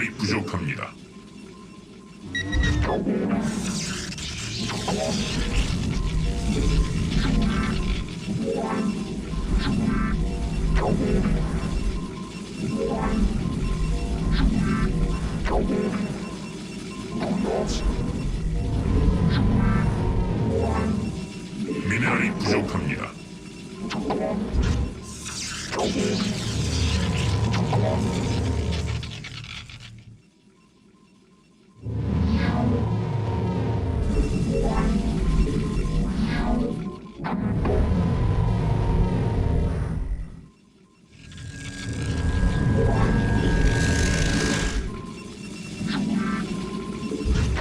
미네랄이 부족합니다.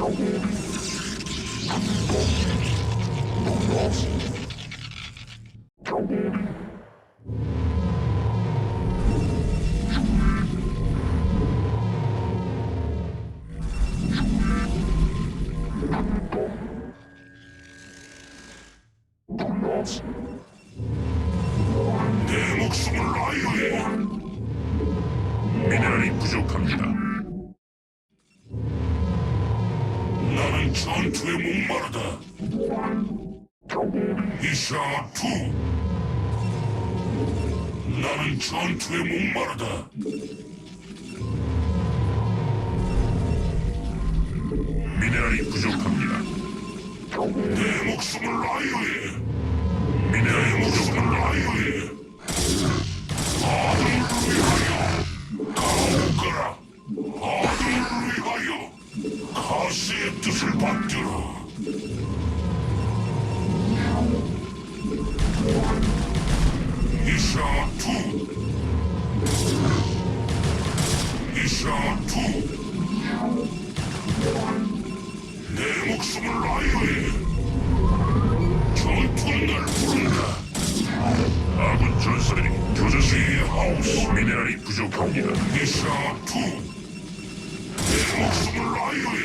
내 목숨을 아유해. 미네랄이 부족합니다. 전투에 목마르다. 이샤 투. 나는 전투에 목마르다. 미네랄이 부족합니다. 내 목숨을 아유해. 미네랄이 부족합니다. 아유 뜻을 받들어. 이샤 투. 이샤 투. 내 목숨을 라이오에. 전투는 날 부른다. 아군 전사들이 교전수의 하우스 미네랄이 부족합니다. 이샤 투. 내 목숨을 라이오에.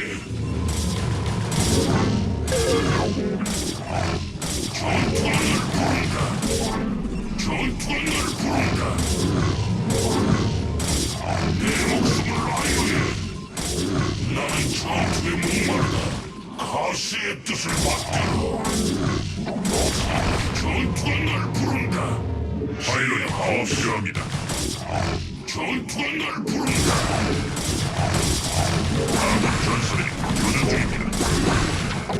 가시의 뜻을 받들어. 전투가 날 부른다. 파일럿 하우스 필요합니다. 전투가 날 부른다. 아군 전사들이 교전 중입니다.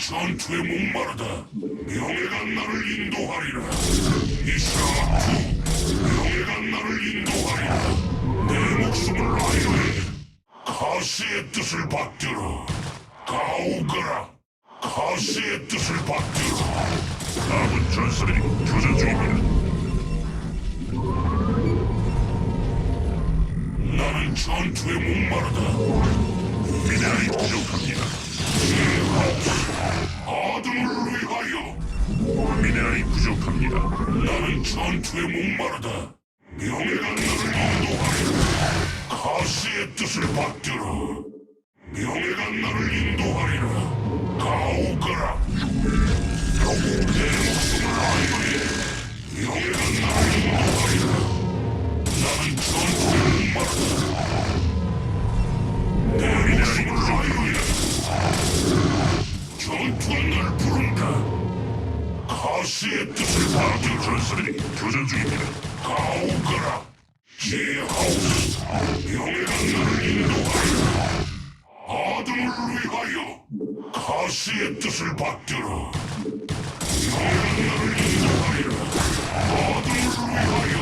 전투에 목마르다. 명예가 나를 인도하리라. 이샤투, 명예가 나를 인도하리라. 내 목숨을 아유해. 가시의 뜻을 받들어. 가오거라. 가시의 뜻을 받들어. 아군 전사들이 교전 중입니다. 나는 전투에 목마르다. 미네랄이 위하여 부족합니다. 나는 전투에 목마르다. 명예가 나를 인도하리라. 가시의 뜻을 받들어. 명예가 나를 인도하리라. 가오거라. 내 목숨을 아이오니. 명예가 나를 인도하리라. 나는 전투에 목마르다. 내 목숨을 아이오니. 전투가 날 부른다. 가시의 뜻을 받들어. 전사들이 교전 중입니다. 가오거라 제 하우스 명예가 나를 인도하리라 아들을 위하여 가시의 뜻을 받들어 명예가 나를 인도하리라 아들을 위하여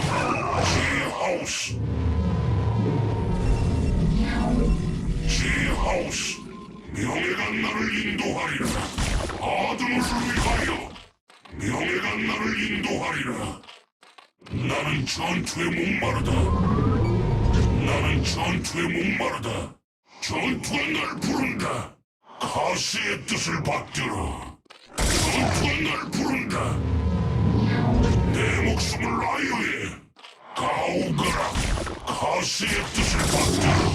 제 하우스 제 하우스 명예가 나를 인도하리라 아들을 위하여 명예가 나를 인도하리라 나는 전투에 목마르다. 나는 전투에 목마르다. 전투가 날 부른다. 가시의 뜻을 받들어. 전투가 날 부른다. 내 목숨을 아유해. 가오거라. 가시의 뜻을 받들어.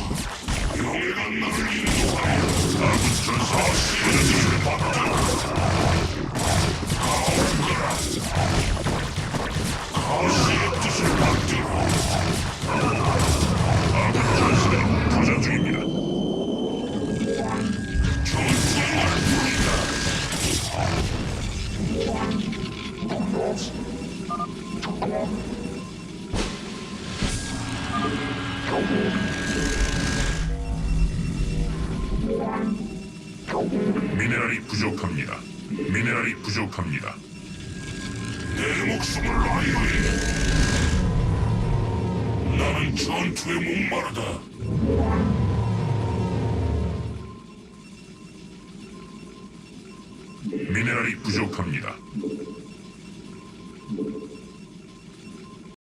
미네랄이 부족합니다. 미네랄이 부족합니다. 내 목숨을 아유해. 나는 전투에 목마르다. 미네랄이 부족합니다.